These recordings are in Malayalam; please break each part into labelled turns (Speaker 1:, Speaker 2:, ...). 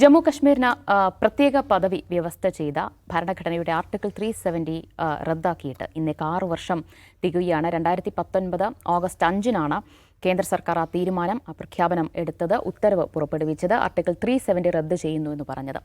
Speaker 1: ജമ്മു കശ്മീരിന് പ്രത്യേക പദവി വ്യവസ്ഥ ചെയ്ത ഭരണഘടനയുടെ ആർട്ടിക്കിൾ ത്രീ സെവന്റി റദ്ദാക്കിയിട്ട് ഇന്നേക്ക് ആറ് വർഷം തികയുകയാണ്. രണ്ടായിരത്തി പത്തൊൻപത് ഓഗസ്റ്റ് അഞ്ചിനാണ് കേന്ദ്ര സർക്കാർ ആ തീരുമാനം ആ പ്രഖ്യാപനം എടുത്തത് ഉത്തരവ് പുറപ്പെടുവിച്ചത് ആർട്ടിക്കിൾ ത്രീ സെവന്റി റദ്ദ് ചെയ്യുന്നു എന്ന് പറഞ്ഞത്.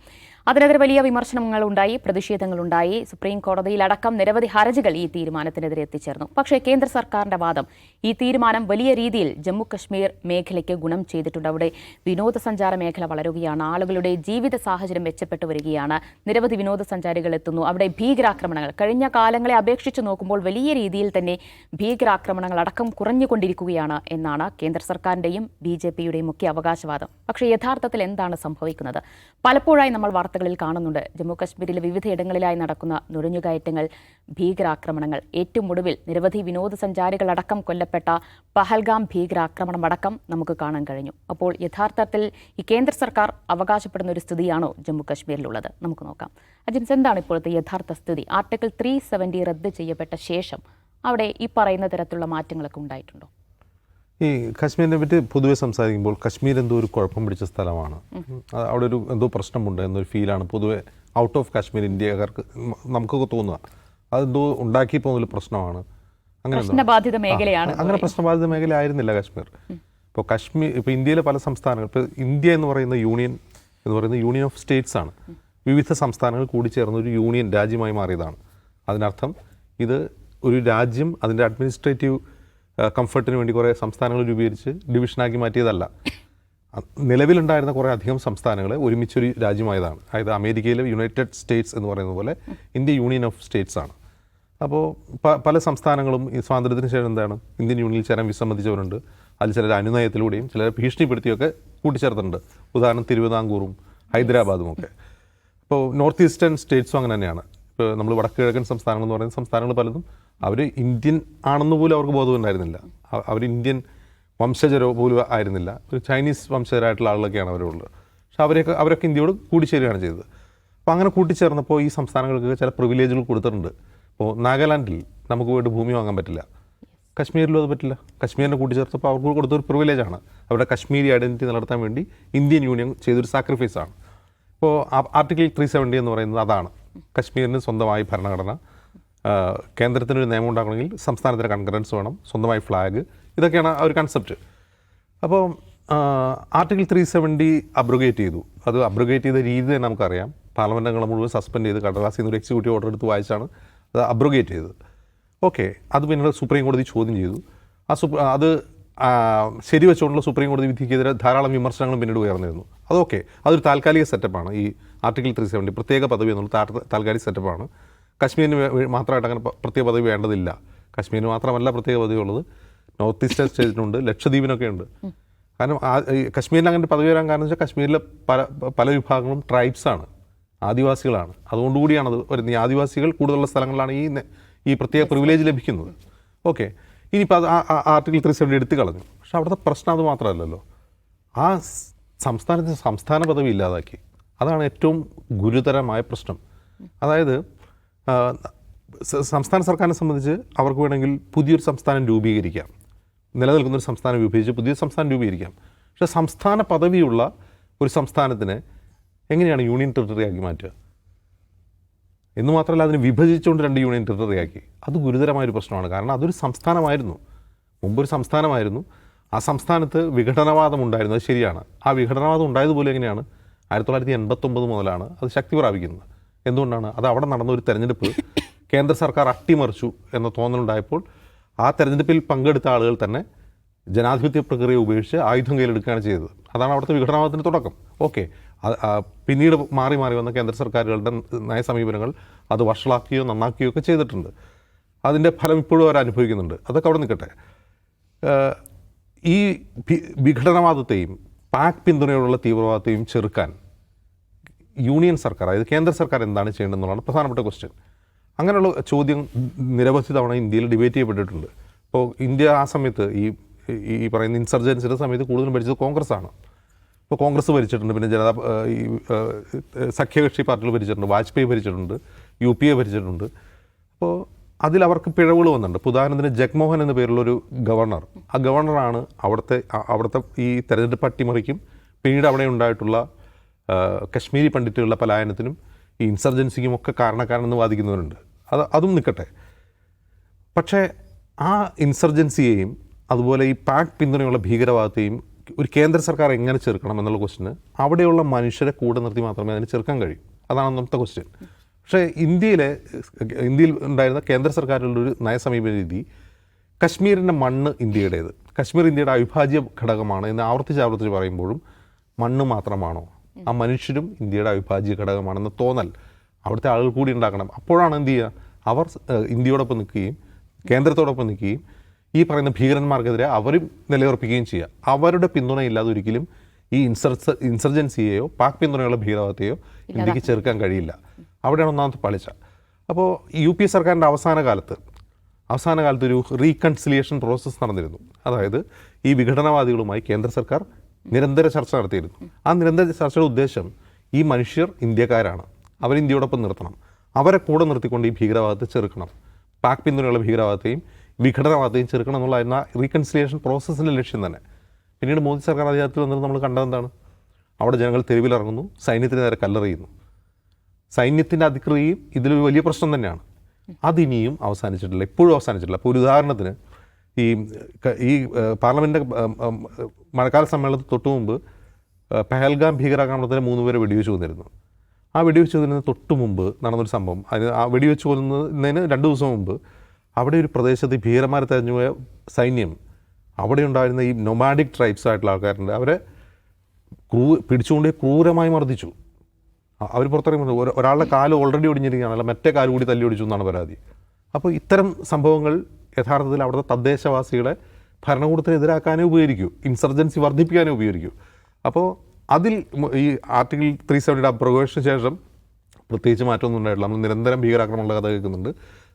Speaker 1: അതിനെതിരെ വലിയ വിമർശനങ്ങളുണ്ടായി പ്രതിഷേധങ്ങളുണ്ടായി. സുപ്രീം കോടതിയിലടക്കം നിരവധി ഹർജികൾ ഈ തീരുമാനത്തിനെതിരെ എത്തിച്ചേർന്നു. പക്ഷേ കേന്ദ്ര സർക്കാരിന്റെ വാദം ഈ തീരുമാനം വലിയ രീതിയിൽ ജമ്മു കശ്മീർ മേഖലയ്ക്ക് ഗുണം ചെയ്തിട്ടുണ്ട്. അവിടെ വിനോദസഞ്ചാര മേഖല വളരുകയാണ് ആളുകളുടെ ജീവിത സാഹചര്യം മെച്ചപ്പെട്ടു വരികയാണ് നിരവധി വിനോദസഞ്ചാരികൾ എത്തുന്നു. അവിടെ ഭീകരാക്രമണങ്ങൾ കഴിഞ്ഞ കാലങ്ങളെ അപേക്ഷിച്ച് നോക്കുമ്പോൾ വലിയ രീതിയിൽ തന്നെ ഭീകരാക്രമണങ്ങൾ അടക്കം കുറഞ്ഞുകൊണ്ടിരിക്കുകയാണ് എന്നാണ് കേന്ദ്ര സർക്കാരിന്റെയും ബി ജെ പിയുടെയും മുഖ്യ അവകാശവാദം. പക്ഷേ യഥാർത്ഥത്തിൽ എന്താണ് സംഭവിക്കുന്നത്? പലപ്പോഴായി നമ്മൾ വാർത്തകളിൽ കാണുന്നുണ്ട് ജമ്മു വിവിധ വിവിധയിടങ്ങളിലായി നടക്കുന്ന നുഴഞ്ഞുകയറ്റങ്ങൾ ഭീകരാക്രമണങ്ങൾ. ഏറ്റവും ഒടുവിൽ നിരവധി വിനോദസഞ്ചാരികളടക്കം കൊല്ലപ്പെട്ട പഹൽഗാം ഭീകരാക്രമണം അടക്കം നമുക്ക് കാണാൻ കഴിഞ്ഞു. അപ്പോൾ യഥാർത്ഥത്തിൽ ഈ കേന്ദ്ര സർക്കാർ അവകാശപ്പെടുന്ന ഒരു സ്ഥിതിയാണോ ജമ്മു കശ്മീരിലുള്ളത് നമുക്ക് നോക്കാം. അജിൻസ് എന്താണ് ഇപ്പോഴത്തെ യഥാർത്ഥ സ്ഥിതി? ആർട്ടിക്കിൾ ത്രീ സെവന്റി റദ്ദ് ചെയ്യപ്പെട്ട ശേഷം അവിടെ ഈ പറയുന്ന തരത്തിലുള്ള മാറ്റങ്ങളൊക്കെ ഉണ്ടായിട്ടുണ്ടോ?
Speaker 2: ഈ കാശ്മീരിനെ പറ്റി പൊതുവെ സംസാരിക്കുമ്പോൾ കശ്മീർ എന്തോ ഒരു കുഴപ്പം പിടിച്ച സ്ഥലമാണ്. അവിടെ ഒരു എന്തോ പ്രശ്നമുണ്ട് എന്നൊരു ഫീലാണ് പൊതുവെ ഔട്ട് ഓഫ് കാശ്മീർ ഇന്ത്യക്കാർക്ക് നമുക്കൊക്കെ തോന്നുക. അതെന്തോ ഉണ്ടാക്കി പോകുന്ന പ്രശ്നമാണ്. അങ്ങനെ
Speaker 1: മേഖലയാണ്
Speaker 2: അങ്ങനെ പ്രശ്നബാധിത മേഖല ആയിരുന്നില്ല കാശ്മീർ. ഇപ്പോൾ കാശ്മീർ ഇപ്പോൾ ഇന്ത്യയിലെ പല സംസ്ഥാനങ്ങൾ ഇപ്പോൾ ഇന്ത്യ എന്ന് പറയുന്ന യൂണിയൻ എന്ന് പറയുന്ന യൂണിയൻ ഓഫ് സ്റ്റേറ്റ്സ് ആണ്. വിവിധ സംസ്ഥാനങ്ങൾ കൂടിച്ചേർന്ന ഒരു യൂണിയൻ രാജ്യമായി മാറിയതാണ്. അതിനർത്ഥം ഇത് ഒരു രാജ്യം അതിന്റെ അഡ്മിനിസ്ട്രേറ്റീവ് കംഫർട്ടിന് വേണ്ടി കുറേ സംസ്ഥാനങ്ങൾ രൂപീകരിച്ച് ഡിവിഷനാക്കി മാറ്റിയതല്ല. നിലവിലുണ്ടായിരുന്ന കുറേ അധികം സംസ്ഥാനങ്ങൾ ഒരുമിച്ചൊരു രാജ്യമായതാണ്. അതായത് അമേരിക്കയിലെ യുണൈറ്റഡ് സ്റ്റേറ്റ്സ് എന്ന് പറയുന്ന പോലെ ഇന്ത്യ യൂണിയൻ ഓഫ് സ്റ്റേറ്റ്സ് ആണ്. അപ്പോൾ പല സംസ്ഥാനങ്ങളും ഈ സ്വാതന്ത്ര്യത്തിന് ശേഷം എന്താണ്? ഇന്ത്യൻ യൂണിയനിൽ ചേരാൻ വിസമ്മതിച്ചവരുണ്ട്. അതിൽ ചിലർ അനുനയത്തിലൂടെയും ചിലർ ഭീഷണിപ്പെടുത്തിയൊക്കെ കൂട്ടിച്ചേർത്തിട്ടുണ്ട്. ഉദാഹരണം തിരുവിതാംകൂറും ഹൈദരാബാദും ഒക്കെ അപ്പോൾ നോർത്ത് ഈസ്റ്റേൺ സ്റ്റേറ്റ്സും അങ്ങനെ തന്നെയാണ്. നമ്മൾ വടക്ക് കിഴക്കൻ സംസ്ഥാനങ്ങൾ എന്ന് പറയുന്ന സംസ്ഥാനങ്ങൾ പലതും അവർ ഇന്ത്യൻ ആണെന്ന് പോലും അവർക്ക് ബോധമുണ്ടായിരുന്നില്ല. അവർ ഇന്ത്യൻ വംശജരോ പോലും ആയിരുന്നില്ല. ഒരു ചൈനീസ് വംശജരായിട്ടുള്ള ആളുകളൊക്കെയാണ് അവരുള്ളത്. പക്ഷെ അവരെയൊക്കെ അവരൊക്കെ ഇന്ത്യയോട് കൂടിച്ചേരുകയാണ് ചെയ്തത്. അപ്പോൾ അങ്ങനെ കൂട്ടിച്ചേർന്നപ്പോൾ ഈ സംസ്ഥാനങ്ങൾക്ക് ചില പ്രിവിലേജുകൾ കൊടുത്തിട്ടുണ്ട്. ഇപ്പോൾ നാഗാലാൻഡിൽ നമുക്ക് പോയിട്ട് ഭൂമി വാങ്ങാൻ പറ്റില്ല. കശ്മീരിലും അത് പറ്റില്ല. കശ്മീരിനെ കൂട്ടിച്ചേർത്തപ്പോൾ അവർക്ക് കൊടുത്തൊരു പ്രിവിലേജാണ് അവരുടെ കശ്മീരി ഐഡന്റിറ്റി നിലനിർത്താൻ വേണ്ടി ഇന്ത്യൻ യൂണിയൻ ചെയ്തൊരു സാക്രിഫൈസാണ് ഇപ്പോൾ ആർട്ടിക്കിൾ ത്രീ സെവന്റി എന്ന് പറയുന്നത് അതാണ്. കശ്മീരിന് സ്വന്തമായി ഭരണഘടന കേന്ദ്രത്തിനൊരു നിയമം ഉണ്ടാക്കണമെങ്കിൽ സംസ്ഥാനത്തിന് കൺകറൻസ് വേണം സ്വന്തമായി ഫ്ലാഗ് ഇതൊക്കെയാണ് ആ ഒരു കൺസെപ്റ്റ് അപ്പോൾ ആർട്ടിക്കിൾ ത്രീ സെവന്റി അബ്രുഗേറ്റ് ചെയ്തു. അത് അബ്രുഗേറ്റ് ചെയ്ത രീതി തന്നെ നമുക്കറിയാം. പാർലമെന്റ് അംഗങ്ങളെ മുഴുവൻ സസ്പെൻഡ് ചെയ്ത് കടലാസിൽ നിന്ന് ഒരു എക്സിക്യൂട്ടീവ് ഓർഡർ എടുത്ത് വായിച്ചാണ് അത് അബ്രുഗേറ്റ് ചെയ്തത്. ഓക്കെ അത് പിന്നീട് സുപ്രീം കോടതി ചോദ്യം ചെയ്തു. ആ സുപ്ര അത് ശരിവെച്ചുകൊണ്ടുള്ള സുപ്രീം കോടതി വിധിക്കെതിരെ ധാരാളം വിമർശനങ്ങളും പിന്നീട് ഉയർന്നിരുന്നു. അതൊക്കെ അതൊരു താൽക്കാലിക സെറ്റപ്പാണ്. ഈ ആർട്ടിക്കിൾ ത്രീ സെവന്റി പ്രത്യേക പദവി എന്നുള്ള താൽക്കാലിക സെറ്റപ്പാണ്. കശ്മീരിന് മാത്രമായിട്ട് അങ്ങനെ പ്രത്യേക പദവി വേണ്ടതില്ല. കശ്മീരിന് മാത്രമല്ല പ്രത്യേക പദവി ഉള്ളത് നോർത്ത് ഈസ്റ്റേൺ സ്റ്റേറ്റിനുണ്ട്. ലക്ഷദ്വീപിനൊക്കെ ഉണ്ട്. കാരണം കശ്മീരിന് അങ്ങനെ പദവി വരാൻ കാരണം വെച്ചാൽ കശ്മീരിലെ പല പല വിഭാഗങ്ങളും ട്രൈബ്സാണ് ആദിവാസികളാണ്. അതുകൊണ്ടുകൂടിയാണ് അത് വരുന്നത് ഈ ആദിവാസികൾ കൂടുതലുള്ള സ്ഥലങ്ങളിലാണ് ഈ ഈ പ്രത്യേക പ്രിവിലേജ് ലഭിക്കുന്നത്. ഓക്കെ. ഇനിയിപ്പോൾ അത് ആർട്ടിക്കിൾ ത്രീ സെവന്റി എടുത്തു കളഞ്ഞു. പക്ഷെ അവിടുത്തെ പ്രശ്നം അത് മാത്രമല്ലല്ലോ. ആ സംസ്ഥാനത്തിന് സംസ്ഥാന പദവി ഇല്ലാതാക്കി. അതാണ് ഏറ്റവും ഗുരുതരമായ പ്രശ്നം. അതായത് സംസ്ഥാന സർക്കാരിനെ സംബന്ധിച്ച് അവർക്ക് വേണമെങ്കിൽ പുതിയൊരു സംസ്ഥാനം രൂപീകരിക്കാം. നിലനിൽക്കുന്നൊരു സംസ്ഥാനം വിഭജിച്ച് പുതിയ സംസ്ഥാനം രൂപീകരിക്കാം. പക്ഷേ സംസ്ഥാന പദവിയുള്ള ഒരു സംസ്ഥാനത്തിന് എങ്ങനെയാണ് യൂണിയൻ ടെറിട്ടറി ആക്കി മാറ്റുക? എന്ന് മാത്രമല്ല അതിനെ വിഭജിച്ചുകൊണ്ട് രണ്ട് യൂണിയൻ ടെറിട്ടറിയാക്കി അത് ഗുരുതരമായൊരു പ്രശ്നമാണ്. കാരണം അതൊരു സംസ്ഥാനമായിരുന്നു. മുമ്പൊരു സംസ്ഥാനമായിരുന്നു. ആ സംസ്ഥാനത്ത് വിഘടനവാദം ഉണ്ടായിരുന്നു. അത് ശരിയാണ്. ആ വിഘടനവാദം ഉണ്ടായതുപോലെ എങ്ങനെയാണ്? ആയിരത്തി തൊള്ളായിരത്തി എൺപത്തൊമ്പത് മുതലാണ് അത് ശക്തി പ്രാപിക്കുന്നത്. എന്തുകൊണ്ടാണ്? അത് അവിടെ നടന്ന ഒരു തെരഞ്ഞെടുപ്പ് കേന്ദ്ര സർക്കാർ അട്ടിമറിച്ചു എന്ന തോന്നലുണ്ടായപ്പോൾ ആ തെരഞ്ഞെടുപ്പിൽ പങ്കെടുത്ത ആളുകൾ തന്നെ ജനാധിപത്യ പ്രക്രിയ ഉപേക്ഷിച്ച് ആയുധം കയ്യിലെടുക്കുകയാണ് ചെയ്തത്. അതാണ് അവിടുത്തെ വിഘടനവാദത്തിന്റെ തുടക്കം. ഓക്കെ. പിന്നീട് മാറി മാറി വന്ന കേന്ദ്ര സർക്കാരുകളുടെ നയസമീപനങ്ങൾ അത് വഷളാക്കുകയോ നന്നാക്കുകയോ ഒക്കെ ചെയ്തിട്ടുണ്ട്. അതിന്റെ ഫലം ഇപ്പോഴും അവർ അനുഭവിക്കുന്നുണ്ട്. അതൊക്കെ അവിടെ നിൽക്കട്ടെ. ഈ വിഘടനവാദത്തെയും പാക് പിന്തുണയോടുള്ള തീവ്രവാദത്തെയും ചെറുക്കാൻ യൂണിയൻ സർക്കാർ അതായത് കേന്ദ്ര സർക്കാർ എന്താണ് ചെയ്യേണ്ടതെന്നുള്ളതാണ് പ്രധാനപ്പെട്ട ക്വസ്റ്റ്യൻ അങ്ങനെയുള്ള ചോദ്യം നിരവധി തവണ ഇന്ത്യയിൽ ഡിബേറ്റ് ചെയ്യപ്പെട്ടിട്ടുണ്ട്. ഇപ്പോൾ ഇന്ത്യ ആ സമയത്ത് ഈ ഈ പറയുന്ന ഇൻസർജൻസിന്റെ സമയത്ത് കൂടുതലും ഭരിച്ചത് കോൺഗ്രസ് ആണ് ഇപ്പോൾ കോൺഗ്രസ് ഭരിച്ചിട്ടുണ്ട് പിന്നെ ജനതാ ഈ സഖ്യകക്ഷി പാർട്ടികൾ ഭരിച്ചിട്ടുണ്ട് വാജ്പേയി ഭരിച്ചിട്ടുണ്ട് യു പി എ ഭരിച്ചിട്ടുണ്ട്. അപ്പോൾ അതിൽ അവർക്ക് പിഴവുകൾ വന്നിട്ടുണ്ട്. ഇപ്പോൾ ഉദാഹരണത്തിന് ജഗ്മോഹൻ എന്ന പേരുള്ളൊരു ഗവർണർ ആ ഗവർണറാണ് അവിടുത്തെ അവിടുത്തെ ഈ തെരഞ്ഞെടുപ്പ് അട്ടിമറിക്കും പിന്നീട് അവിടെ ഉണ്ടായിട്ടുള്ള കശ്മീരി പണ്ഡിറ്റുകളുടെ പലായനത്തിനും ഈ ഇൻസർജൻസിക്കും ഒക്കെ കാരണക്കാരനെന്ന് വാദിക്കുന്നവരുണ്ട്. അത് അതും നിൽക്കട്ടെ പക്ഷേ ആ ഇൻസർജൻസിയെയും അതുപോലെ ഈ പാക് പിന്തുണയുള്ള ഭീകരവാദത്തെയും ഒരു കേന്ദ്ര സർക്കാർ എങ്ങനെ ചെറുക്കണം എന്നുള്ള ക്വസ്റ്റിന് അവിടെയുള്ള മനുഷ്യരെ കൂടെ നിർത്തി മാത്രമേ അതിനെ ചെറുക്കാൻ കഴിയൂ. അതാണ് ഒന്നാമത്തെ ക്വസ്റ്റ്യൻ പക്ഷേ ഇന്ത്യയിലെ ഇന്ത്യയിൽ ഉണ്ടായിരുന്ന കേന്ദ്ര സർക്കാരിലുള്ള ഒരു നയസമീപന രീതി കശ്മീരിന്റെ മണ്ണ് ഇന്ത്യയുടേത്. കശ്മീർ ഇന്ത്യയുടെ അവിഭാജ്യ ഘടകമാണ് എന്ന് ആവർത്തിച്ച് ആവർത്തിച്ച് പറയുമ്പോഴും മണ്ണ് മാത്രമാണോ? ആ മനുഷ്യരും ഇന്ത്യയുടെ അവിഭാജ്യ ഘടകമാണെന്ന് തോന്നൽ. അവിടുത്തെ ആളുകൾ കൂടി ഉണ്ടാക്കണം അപ്പോഴാണ് എന്ത് ചെയ്യുക? അവർ ഇന്ത്യയോടൊപ്പം നിൽക്കുകയും കേന്ദ്രത്തോടൊപ്പം നിൽക്കുകയും ഈ പറയുന്ന ഭീകരന്മാർക്കെതിരെ അവരും നിലയുറപ്പിക്കുകയും ചെയ്യുക. അവരുടെ പിന്തുണയില്ലാതെ ഒരിക്കലും ഈ ഇൻസർസ ഇൻസർജൻസിയെയോ പാക് പിന്തുണയുള്ള ഭീകരവാദത്തെയോ ഇന്ത്യയ്ക്ക് ചെറുക്കാൻ കഴിയില്ല. അവിടെയാണ് ഒന്നാമത്തെ പളിച്ച. അപ്പോൾ യു പി സർക്കാരിന്റെ അവസാന കാലത്ത് അവസാന കാലത്ത് ഒരു റീകൺസിലിയേഷൻ പ്രോസസ്സ് നടന്നിരുന്നു. അതായത് ഈ വിഘടനവാദികളുമായി കേന്ദ്ര സർക്കാർ നിരന്തര ചർച്ച നടത്തിയിരുന്നു. ആ നിരന്തര ചർച്ചയുടെ ഉദ്ദേശം ഈ മനുഷ്യർ ഇന്ത്യക്കാരാണ്. അവർ ഇന്ത്യയോടൊപ്പം നിർത്തണം. അവരെ കൂടെ നിർത്തിക്കൊണ്ട് ഈ ഭീകരവാദത്തെ ചെറുക്കണം. പാക് പിന്തുണയുള്ള ഭീകരവാദത്തെയും വിഘടനവാദത്തെയും ചെറുക്കണം എന്നുള്ളതായിരുന്നു ആ റീകൺസിലിയേഷൻ പ്രോസസ്സിന്റെ ലക്ഷ്യം തന്നെ. പിന്നീട് മോദി സർക്കാർ അധികാരത്തിൽ വന്നിട്ട് നമ്മൾ കണ്ടതെന്താണ് അവിടെ ജനങ്ങൾ തെരുവിലിറങ്ങുന്നു സൈന്യത്തിന് നേരെ കല്ലെറിയുന്നു. സൈന്യത്തിന്റെ അതിക്രിയയും ഇതിലൊരു വലിയ പ്രശ്നം തന്നെയാണ്. അതിനിയും അവസാനിച്ചിട്ടില്ല ഇപ്പോഴും അവസാനിച്ചിട്ടില്ല. അപ്പോൾ ഒരു ഉദാഹരണത്തിന് ഈ ഈ പാർലമെന്റ് മഴക്കാല സമ്മേളനത്തിന് തൊട്ട് മുമ്പ് പെഹൽഗാം ഭീകരാക്രമണത്തിന് മൂന്ന് പേരെ വെടിവെച്ച് കൊന്നിരുന്നു. ആ വെടിവെച്ച് കൊന്നിരുന്ന തൊട്ട് മുമ്പ് നടന്നൊരു സംഭവം. അതിന് ആ വെടിവെച്ച് കൊല്ലുന്നതിന് രണ്ട് ദിവസം മുമ്പ് അവിടെ ഒരു പ്രദേശത്ത് ഈ ഭീകരന്മാരെ തെരഞ്ഞുപോയ സൈന്യം അവിടെ ഉണ്ടായിരുന്ന ഈ നൊമാഡിക് ട്രൈബ്സ് ആയിട്ടുള്ള ആൾക്കാരുണ്ട്. അവരെ ക്രൂ പിടിച്ചുകൊണ്ട് ക്രൂരമായി മർദ്ദിച്ചു. അവർ പുറത്തിറങ്ങി ഒരു- ഒരാളുടെ കാൽ ഓൾറെഡി ഒടിഞ്ഞിരിക്കുകയാണ് അല്ല മറ്റേ കാൽ കൂടി തല്ലി ഒടിച്ചു എന്നാണ് പരാതി. അപ്പോൾ ഇത്തരം സംഭവങ്ങൾ യഥാർത്ഥത്തിൽ അവിടുത്തെ തദ്ദേശവാസികളെ ഭരണകൂടത്തിന് എതിരാക്കാനേ ഉപകരിക്കൂ. ഇൻസർജൻസി വർദ്ധിപ്പിക്കാനേ ഉപകരിക്കൂ. അപ്പോൾ അതിൽ ഈ ആർട്ടിക്കിൾ ത്രീ സെവന്റിയുടെ പ്രവേശന ശേഷം പ്രത്യേകിച്ച് മാറ്റമൊന്നും ഉണ്ടായിട്ടില്ല. നമ്മൾ നിരന്തരം ഭീകരാക്രമണങ്ങളുടെ കഥ കേൾക്കുന്നുണ്ട്.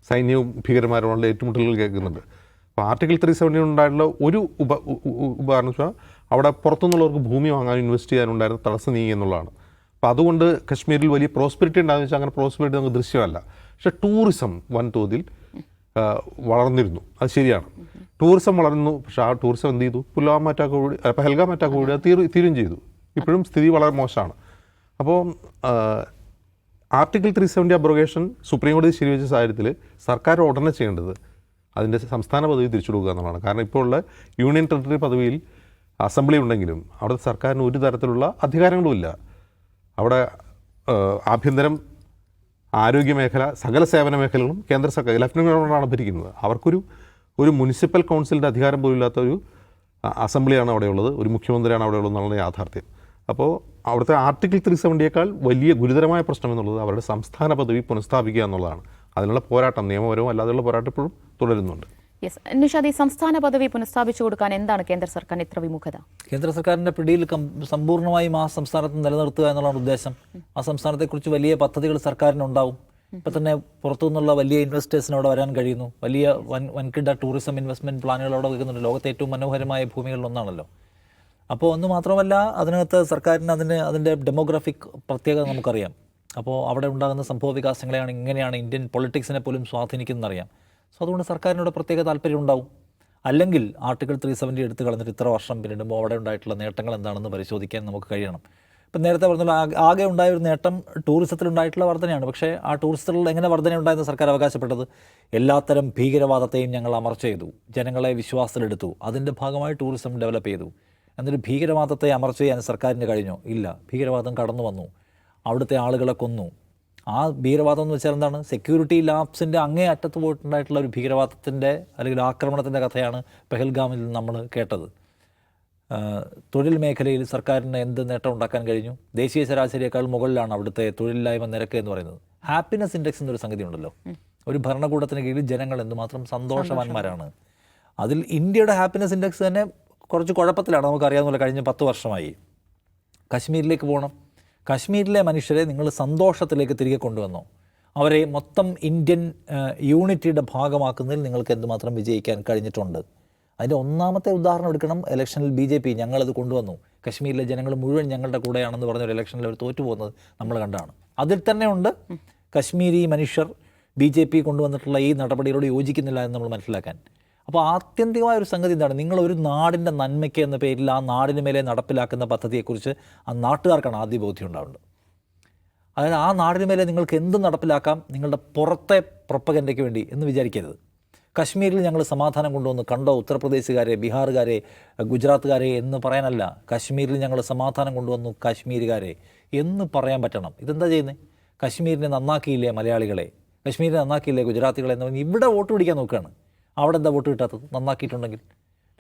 Speaker 2: സൈന്യവും ഭീകരന്മാരോടുള്ള ഏറ്റുമുട്ടലുകൾ കേൾക്കുന്നുണ്ട്. അപ്പോൾ ആർട്ടിക്കിൾ ത്രീ സെവന്റി ഉണ്ടായിട്ടുള്ള ഒരു ഉപ ഉ- ഉ- ഉപകാരം വെച്ചാൽ അവിടെ പുറത്തുനിന്നുള്ളവർക്ക് ഭൂമി വാങ്ങാൻ ഇൻവെസ്റ്റ് ചെയ്യാനുണ്ടായിരുന്ന തടസ്സം നീങ്ങി എന്നുള്ളതാണ്. അപ്പോൾ അതുകൊണ്ട് കശ്മീരിൽ വലിയ പ്രോസ്പെരിറ്റി ഉണ്ടാകുന്ന വെച്ചാൽ അങ്ങനെ പ്രോസ്പെരിറ്റി നമുക്ക് ദൃശ്യമല്ല. പക്ഷേ ടൂറിസം വൻതോതിൽ വളർന്നിരുന്നു. അത് ശരിയാണ്. ടൂറിസം വളർന്നു. പക്ഷേ ആ ടൂറിസം എന്ത് ചെയ്തു? പുൽവാമ അറ്റാക്ക് കൂടി പഹൽഗാം അറ്റാക്ക് കൂടി അത് തീരും ചെയ്തു. ഇപ്പോഴും സ്ഥിതി വളരെ മോശമാണ്. അപ്പോൾ article three seventy abrogation supreme കോടതി ശരിവെച്ച സാഹചര്യത്തിൽ സർക്കാർ ഉടനെ ചെയ്യേണ്ടത് അതിന്റെ സംസ്ഥാന പദവി തിരിച്ചു കൊടുക്കുക എന്നുള്ളതാണ്. കാരണം ഇപ്പോൾ ഉള്ള യൂണിയൻ ടെറിട്ടറി പദവിയിൽ അസംബ്ലി ഉണ്ടെങ്കിലും അവിടുത്തെ സർക്കാരിന് ഒരു തരത്തിലുള്ള അധികാരങ്ങളുമില്ല അവിടെ ആഭ്യന്തരം ആരോഗ്യ മേഖല സകല സേവന മേഖലകളും കേന്ദ്ര സർക്കാർ ലഫ്റ്റനന്റ് ഗവർണറാണ് ഭരിക്കുന്നത്. അവർക്കൊരു ഒരു മുനിസിപ്പൽ കൗൺസിലിന്റെ അധികാരം പോലും ഇല്ലാത്ത ഒരു അസംബ്ലിയാണ് അവിടെയുള്ളത്. ഒരു മുഖ്യമന്ത്രിയാണ് അവിടെയുള്ളത് എന്നുള്ള യാഥാർത്ഥ്യം. അപ്പോൾ അവിടുത്തെ ആർട്ടിക്കിൾ ത്രീ സെവന്റിയേക്കാൾ വലിയ ഗുരുതരമായ പ്രശ്നം എന്നുള്ളത് അവരുടെ സംസ്ഥാന പദവി പുനഃസ്ഥാപിക്കുക എന്നുള്ളതാണ്. അതിനുള്ള പോരാട്ടം നിയമപരവും അല്ലാതെയുള്ള പോരാട്ടം ഇപ്പോഴും തുടരുന്നുണ്ട്.
Speaker 1: യെസ് നിഷാദ് ഈ സംസ്ഥാന പദവി പുനഃസ്ഥാപിച്ചു കൊടുക്കാൻ എന്താണ് കേന്ദ്ര സർക്കാർ ഇത്ര വിമുഖത?
Speaker 3: കേന്ദ്ര സർക്കാരിന്റെ പിടിയിൽ സമ്പൂർണമായും ആ സംസ്ഥാനത്ത് നിലനിർത്തുക എന്നുള്ളതാണ് ഉദ്ദേശം. ആ സംസ്ഥാനത്തെക്കുറിച്ച് വലിയ പദ്ധതികൾ സർക്കാരിനുണ്ടാവും. ഇപ്പം തന്നെ പുറത്തുനിന്നുള്ള വലിയ ഇൻവെസ്റ്റേഴ്സിന് അവിടെ വരാൻ കഴിയുന്നു. വലിയ വൻ വൻകിട ടൂറിസം ഇൻവെസ്റ്റ്മെന്റ് പ്ലാനുകൾ അവിടെ വെക്കുന്നുണ്ട്. ലോകത്തെ ഏറ്റവും മനോഹരമായ ഭൂമികളിലൊന്നാണല്ലോ അപ്പോൾ ഒന്ന് മാത്രമല്ല അതിനകത്ത് സർക്കാരിന് അതിന് അതിന്റെ ഡെമോഗ്രാഫിക് പ്രത്യേകത നമുക്കറിയാം. അപ്പോൾ അവിടെ ഉണ്ടാകുന്ന സംഭവ വികാസങ്ങളെയാണ് ഇങ്ങനെയാണ് ഇന്ത്യൻ പൊളിറ്റിക്സിനെ പോലും സ്വാധീനിക്കുന്നതെന്നറിയാം സോ അതുകൊണ്ട് സർക്കാരിനോട് പ്രത്യേക താല്പര്യം ഉണ്ടാവും. അല്ലെങ്കിൽ ആർട്ടിക്കിൾ ത്രീ സെവന്റി എടുത്ത് കളഞ്ഞിട്ട് ഇത്ര വർഷം പിന്നിടുമ്പോൾ അവിടെ ഉണ്ടായിട്ടുള്ള നേട്ടങ്ങൾ എന്താണെന്ന് പരിശോധിക്കാൻ നമുക്ക് കഴിയണം. ഇപ്പം നേരത്തെ പറഞ്ഞ ആകെ- ഉണ്ടായ ഒരു നേട്ടം ടൂറിസത്തിലുണ്ടായിട്ടുള്ള വർധനയാണ്. പക്ഷേ ആ ടൂറിസത്തിൽ എങ്ങനെ വർധന ഉണ്ടായെന്ന് സർക്കാർ അവകാശപ്പെട്ടത് എല്ലാത്തരം ഭീകരവാദത്തെയും ഞങ്ങൾ അമർച്ച ചെയ്തു. ജനങ്ങളെ വിശ്വാസത്തിലെടുത്തു. അതിന്റെ ഭാഗമായി ടൂറിസം ഡെവലപ്പ് ചെയ്തു. എന്നിട്ട് ഭീകരവാദത്തെ അമർച്ച ചെയ്യാൻ സർക്കാരിന് കഴിഞ്ഞോ? ഇല്ല. ഭീകരവാദം കടന്നു വന്നു. അവിടുത്തെ ആളുകളെ കൊന്നു. ആ ഭീകരവാദം എന്ന് വെച്ചാൽ എന്താണ്? സെക്യൂരിറ്റി ലാബ്സിന്റെ അങ്ങേ അറ്റത്ത് പോയിട്ടുണ്ടായിട്ടുള്ള ഒരു ഭീകരവാദത്തിന്റെ അല്ലെങ്കിൽ ആക്രമണത്തിന്റെ കഥയാണ് പെഹൽഗാമിൽ നമ്മൾ കേട്ടത്. തൊഴിൽ മേഖലയിൽ സർക്കാരിന് എന്ത് നേട്ടം ഉണ്ടാക്കാൻ കഴിഞ്ഞു? ദേശീയ ശരാശരിയേക്കാൾ മുകളിലാണ് അവിടുത്തെ തൊഴിലില്ലായ്മ നിരക്ക് എന്ന് പറയുന്നത്. ഹാപ്പിനെസ് ഇൻഡെക്സ് എന്നൊരു സംഗതി ഉണ്ടല്ലോ. ഒരു ഭരണകൂടത്തിന് കീഴിൽ ജനങ്ങൾ എന്തുമാത്രം സന്തോഷവാന്മാരാണ്. അതിൽ ഇന്ത്യയുടെ ഹാപ്പിനെസ് ഇൻഡെക്സ് തന്നെ കുറച്ച് കുഴപ്പത്തിലാണ് നമുക്കറിയാവുന്ന കഴിഞ്ഞ പത്ത് വർഷമായി. കശ്മീരിലേക്ക് പോകണം. കശ്മീരിലെ മനുഷ്യരെ നിങ്ങൾ സന്തോഷത്തിലേക്ക് തിരികെ കൊണ്ടുവന്നു. അവരെ മൊത്തം ഇന്ത്യൻ യൂണിറ്റിയുടെ ഭാഗമാക്കുന്നതിൽ നിങ്ങൾക്ക് എന്തുമാത്രം വിജയിക്കാൻ കഴിഞ്ഞിട്ടുണ്ട്. അതിന്റെ ഒന്നാമത്തെ ഉദാഹരണം എടുക്കണം ഇലക്ഷനിൽ ബി ജെ പി ഞങ്ങളത് കൊണ്ടുവന്നു. കശ്മീരിലെ ജനങ്ങൾ മുഴുവൻ ഞങ്ങളുടെ കൂടെയാണെന്ന് പറഞ്ഞ ഒരു ഇലക്ഷനിൽ അവർ തോറ്റുപോകുന്നത് നമ്മൾ കണ്ടാണ്. അതിൽ തന്നെ ഉണ്ട് കശ്മീരി മനുഷ്യർ ബി ജെ പി കൊണ്ടുവന്നിട്ടുള്ള ഈ നടപടികളോട് യോജിക്കുന്നില്ല എന്ന് നമ്മൾ മനസ്സിലാക്കാൻ. അപ്പോൾ ആത്യന്തികമായ ഒരു സംഗതി എന്താണ്? നിങ്ങൾ ഒരു നാടിന്റെ നന്മയ്ക്ക് എന്ന പേരിൽ ആ നാടിന് മേലെ നടപ്പിലാക്കുന്ന പദ്ധതിയെക്കുറിച്ച് ആ നാട്ടുകാർക്കാണ് ആദ്യ ബോധ്യം ഉണ്ടാവുന്നത്. അതായത് ആ നാടിന് മേലെ നിങ്ങൾക്ക് എന്ത് നടപ്പിലാക്കാം? നിങ്ങളുടെ പുറത്തെ പ്രൊപ്പഗൻഡയ്ക്ക് വേണ്ടി എന്ന് വിചാരിക്കരുത്. കശ്മീരിൽ ഞങ്ങൾ സമാധാനം കൊണ്ടുവന്ന് കണ്ടോ? ഉത്തർപ്രദേശുകാരെ ബീഹാറുകാരെ ഗുജറാത്തുകാരെ എന്ന് പറയാനല്ല. കശ്മീരിൽ ഞങ്ങൾ സമാധാനം കൊണ്ടുവന്നു കാശ്മീരുകാരെ എന്ന് പറയാൻ പറ്റണം. ഇതെന്താ ചെയ്യുന്നത് കശ്മീരിനെ നന്നാക്കിയില്ലേ മലയാളികളെ? കശ്മീരിനെ നന്നാക്കിയില്ലേ ഗുജറാത്തികളെ എന്ന് പറഞ്ഞ് ഇവിടെ വോട്ട് പിടിക്കാൻ നോക്കുകയാണ്. അവിടെ എന്താ വോട്ട് കിട്ടാത്തത്? നന്നാക്കിയിട്ടുണ്ടെങ്കിൽ.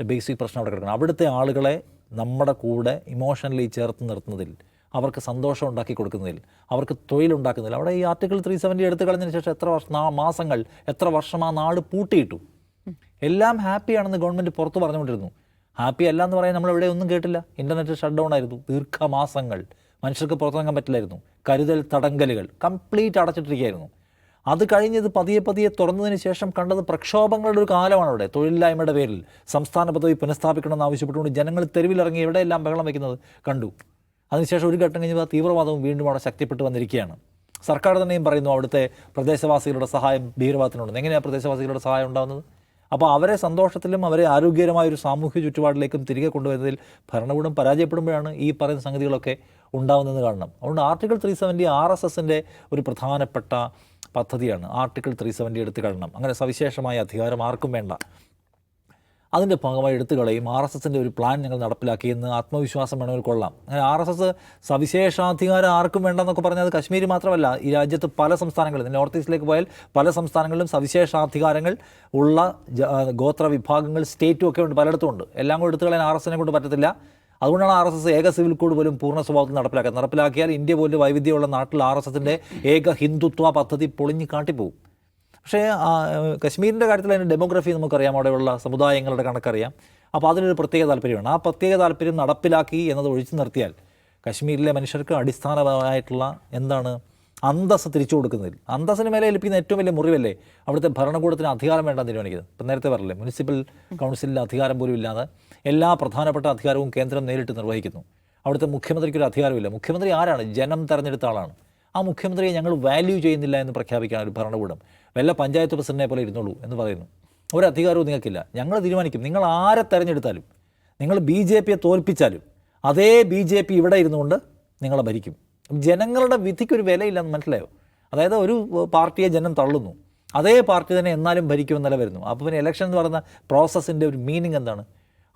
Speaker 3: ബേസിക് പ്രശ്നം അവിടെ കിടക്കണം. അവിടുത്തെ ആളുകളെ നമ്മുടെ കൂടെ ഇമോഷണലി ചേർത്ത് നിർത്തുന്നതിൽ അവർക്ക് സന്തോഷം ഉണ്ടാക്കി കൊടുക്കുന്നതിൽ അവർക്ക് തൊഴിലുണ്ടാക്കുന്നതിൽ അവിടെ ഈ ആർട്ടിക്കിൾ ത്രീ സെവന്റി എടുത്തു കളഞ്ഞതിന് ശേഷം എത്ര വർഷം മാസങ്ങൾ എത്ര വർഷം ആ നാട് പൂട്ടിയിട്ടു. എല്ലാം ഹാപ്പിയാണെന്ന് ഗവൺമെന്റ് പുറത്ത് പറഞ്ഞുകൊണ്ടിരുന്നു. ഹാപ്പി അല്ല എന്ന് പറയാൻ നമ്മൾ ഇവിടെ ഒന്നും കേട്ടില്ല. ഇന്റർനെറ്റ് ഷട്ട് ഡൗൺ ആയിരുന്നു. ദീർഘമാസങ്ങൾ. മനുഷ്യർക്ക് പുറത്തിറങ്ങാൻ പറ്റില്ലായിരുന്നു. കരുതൽ തടങ്കലുകൾ. കംപ്ലീറ്റ് അടച്ചിട്ടിരിക്കുകയായിരുന്നു. അത് കഴിഞ്ഞ് ഇത് പതിയെ പതിയെ തുറന്നതിന് ശേഷം കണ്ടത് പ്രക്ഷോഭങ്ങളുടെ ഒരു കാലമാണ് അവിടെ. തൊഴിലില്ലായ്മയുടെ പേരിൽ സംസ്ഥാന പദവി പുനഃസ്ഥാപിക്കണമെന്ന് ആവശ്യപ്പെട്ടുകൊണ്ട് ജനങ്ങൾ തെരുവിലിറങ്ങി എവിടെയെല്ലാം ബഹളം വയ്ക്കുന്നത് കണ്ടു. അതിനുശേഷം ഒരു ഘട്ടം കഴിഞ്ഞപ്പോൾ തീവ്രവാദവും വീണ്ടും അവിടെ ശക്തിപ്പെട്ട് വന്നിരിക്കുകയാണ്. സർക്കാർ തന്നെയും പറയുന്നു അവിടുത്തെ പ്രദേശവാസികളുടെ സഹായം ഭീകരവാദത്തിനുണ്ട്. എങ്ങനെയാണ് പ്രദേശവാസികളുടെ സഹായം ഉണ്ടാകുന്നത് അപ്പോൾ അവരെ സന്തോഷത്തിലും അവരെ ആരോഗ്യകരമായ ഒരു സാമൂഹ്യ ചുറ്റുപാടിലേക്കും തിരികെ കൊണ്ടുവരുന്നതിൽ ഭരണകൂടം പരാജയപ്പെടുമ്പോഴാണ് ഈ പറയുന്ന സംഗതികളൊക്കെ ഉണ്ടാകുന്നതെന്ന് കാണണം. അതുകൊണ്ട് article three seventy R S എസിന്റെ ഒരു പ്രധാനപ്പെട്ട പദ്ധതിയാണ്. ആർട്ടിക്കിൾ ത്രീ സെവന്റി എടുത്തു കളയണം അങ്ങനെ സവിശേഷമായ അധികാരം ആർക്കും വേണ്ട. അതിന്റെ ഭാഗമായി എടുത്തു കളയും. ആർ എസ് എസിന്റെ ഒരു പ്ലാൻ ഞങ്ങൾ നടപ്പിലാക്കി എന്ന് ആത്മവിശ്വാസം വേണമെങ്കിൽ കൊള്ളാം. അങ്ങനെ ആർ എസ് എസ് സവിശേഷാധികാരം ആർക്കും വേണ്ടെന്നൊക്കെ പറഞ്ഞാൽ കശ്മീർ മാത്രമല്ല ഈ രാജ്യത്ത് പല സംസ്ഥാനങ്ങളിലും നോർത്ത് ഈസ്റ്റിലേക്ക് പോയാൽ പല സംസ്ഥാനങ്ങളിലും സവിശേഷാധികാരങ്ങൾ ഉള്ള ഗോത്ര വിഭാഗങ്ങൾ സ്റ്റേറ്റും ഒക്കെ ഉണ്ട് പലയിടത്തും ഉണ്ട്. എല്ലാം കൂടെ എടുത്തു കളയാൻ ആർ എസ് എസിനെ കൊണ്ട് പറ്റത്തില്ല. അതുകൊണ്ടാണ് ആർ എസ് എസ് ഏക സിവിൽ കോഡ് പോലും പൂർണ സ്വഭാവത്തിൽ നടപ്പിലാക്കുക നടപ്പിലാക്കിയാൽ ഇന്ത്യ പോലും വൈവിധ്യമുള്ള നാട്ടിൽ ആർ എസ് എസിന്റെ ഏക ഹിന്ദുത്വ പദ്ധതി പൊളിഞ്ഞ് കാട്ടിപ്പോകും പക്ഷേ കശ്മീരിന്റെ കാര്യത്തിൽ അതിന്റെ ഡെമോഗ്രഫി നമുക്കറിയാം അവിടെയുള്ള സമുദായങ്ങളുടെ കണക്കറിയാം. അപ്പോൾ അതിനൊരു പ്രത്യേക താല്പര്യമാണ്. ആ പ്രത്യേക താല്പര്യം നടപ്പിലാക്കി എന്നത് ഒഴിച്ചു നിർത്തിയാൽ കശ്മീരിലെ മനുഷ്യർക്ക് അടിസ്ഥാനപരമായിട്ടുള്ള എന്താണ് അന്തസ് തിരിച്ചു കൊടുക്കുന്നതിൽ. അന്തസ്സിന് മേലെ ഏൽപ്പിക്കുന്ന ഏറ്റവും വലിയ മുറിവല്ലേ? അവിടുത്തെ ഭരണകൂടത്തിന് അധികാരം വേണ്ടെന്ന് തീരുമാനിക്കുന്നത്. ഇപ്പം നേരത്തെ പറഞ്ഞില്ലേ മുനിസിപ്പൽ കൗൺസിലിൽ അധികാരം പോലും ഇല്ലാതെ എല്ലാ പ്രധാനപ്പെട്ട അധികാരവും കേന്ദ്രം നേരിട്ട് നിർവഹിക്കുന്നു. അവിടുത്തെ മുഖ്യമന്ത്രിക്ക് ഒരു അധികാരമില്ല മുഖ്യമന്ത്രി ആരാണ്? ജനം തെരഞ്ഞെടുത്ത ആളാണ്. ആ മുഖ്യമന്ത്രിയെ ഞങ്ങൾ വാല്യൂ ചെയ്യുന്നില്ല എന്ന് പ്രഖ്യാപിക്കാൻ ഒരു ഭരണകൂടം. വല്ല പഞ്ചായത്ത് പ്രസിഡന്റിനെ പോലെ ഇരുന്നുള്ളൂ എന്ന് പറയുന്നു. ഒരു അധികാരവും നിങ്ങൾക്കില്ല. ഞങ്ങൾ തീരുമാനിക്കും. നിങ്ങൾ ആരെ തെരഞ്ഞെടുത്താലും നിങ്ങൾ ബി ജെ പിയെ തോൽപ്പിച്ചാലും അതേ ബി ജെ പി ഇവിടെ ഇരുന്നുകൊണ്ട് നിങ്ങളെ ഭരിക്കും. ജനങ്ങളുടെ വിധിക്കൊരു വിലയില്ലെന്ന് മനസ്സിലായോ? അതായത് ഒരു പാർട്ടിയെ ജനം തള്ളുന്നു. അതേ പാർട്ടി തന്നെ എന്നാലും ഭരിക്കുമെന്നല്ല വരുന്നു. അപ്പോൾ പിന്നെ ഇലക്ഷൻ എന്ന് പറയുന്ന പ്രോസസ്സിന്റെ ഒരു മീനിങ് എന്താണ്?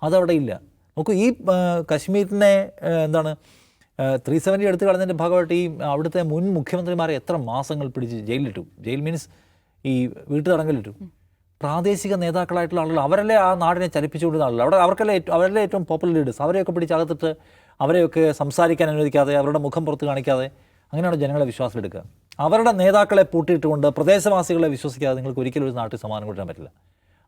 Speaker 3: അതവിടെ ഇല്ല. നോക്കൂ ഈ കശ്മീരിനെ എന്താണ് ത്രീ സെവന്റി എടുത്ത് കളഞ്ഞതിന്റെ ഭാഗമായിട്ട് ഈ അവിടുത്തെ മുൻ മുഖ്യമന്ത്രിമാരെ എത്ര മാസങ്ങൾ പിടിച്ച് ജയിലിലിട്ടു? ജയിൽ മീൻസ് ഈ വീട്ടു തടങ്കലിട്ടു പ്രാദേശിക നേതാക്കളായിട്ടുള്ള ആളുകൾ അവരല്ലേ ആ നാടിനെ ചലിപ്പിച്ചുകൊണ്ടിരുന്ന ആളുകൾ? അവിടെ അവർക്കല്ലേ അവരല്ലേ ഏറ്റവും പോപ്പുലർ ലീഡേഴ്സ് അവരെയൊക്കെ പിടിച്ച് അകത്തിട്ട് അവരെയൊക്കെ സംസാരിക്കാൻ അനുവദിക്കാതെ അവരുടെ മുഖം പുറത്ത് കാണിക്കാതെ അങ്ങനെയാണ് ജനങ്ങളെ വിശ്വാസത്തിലെടുക്കുക അവരുടെ നേതാക്കളെ പൂട്ടിയിട്ടുകൊണ്ട് പ്രദേശവാസികളെ വിശ്വസിക്കാതെ നിങ്ങൾക്ക് ഒരിക്കലും ഒരു നാട്ടിൽ സമാധാനം കൊടുക്കാൻ പറ്റില്ല.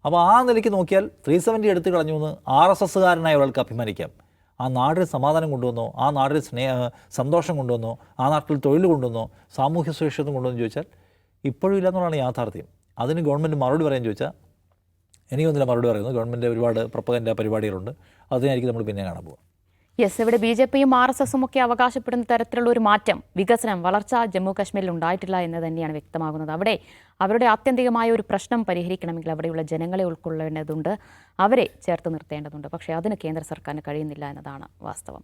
Speaker 3: അപ്പോൾ ആ നിലയ്ക്ക് നോക്കിയാൽ ത്രീ സെവന്റി എടുത്തു കളഞ്ഞു എന്ന് ആർ എസ് എസ്സുകാരനായ ഒരാൾക്ക് അഭിമാനിക്കാം. ആ നാടിന് സമാധാനം കൊണ്ടുവന്നോ ആ നാടിന് സ്നേഹ സന്തോഷം കൊണ്ടുവന്നോ ആ നാട്ടിൽ തൊഴിൽ കൊണ്ടുവന്നോ സാമൂഹ്യ സുരക്ഷിതം കൊണ്ടുവന്നു ചോദിച്ചാൽ ഇപ്പോഴും ഇല്ല എന്നുള്ളതാണ് യാഥാർത്ഥ്യം. അതിന് ഗവൺമെന്റ് മറുപടി പറയാൻ ചോദിച്ചാൽ എനിക്കൊന്നില്ല മറുപടി പറയുന്നത് ഗവൺമെന്റ് ഒരുപാട് പ്രപ്പകന്റെ പരിപാടികളുണ്ട്. അതിനായിരിക്കും നമ്മൾ പിന്നെ കാണാൻ പോകുക
Speaker 1: യെസ് ഇവിടെ ബി ജെ പിയും ആർ എസ് എസും ഒക്കെ അവകാശപ്പെടുന്ന തരത്തിലുള്ള ഒരു മാറ്റം വികസനം വളർച്ച ജമ്മു കാശ്മീരിൽ ഉണ്ടായിട്ടില്ല എന്ന് തന്നെയാണ് വ്യക്തമാകുന്നത്. അവിടെ അവരുടെ ആത്യന്തികമായ ഒരു പ്രശ്നം പരിഹരിക്കണമെങ്കിൽ അവിടെയുള്ള ജനങ്ങളെ ഉൾക്കൊള്ളേണ്ടതുണ്ട് അവരെ ചേർത്ത് നിർത്തേണ്ടതുണ്ട്. പക്ഷേ അതിന് കേന്ദ്ര സർക്കാരിന് കഴിയുന്നില്ല എന്നതാണ് വാസ്തവം.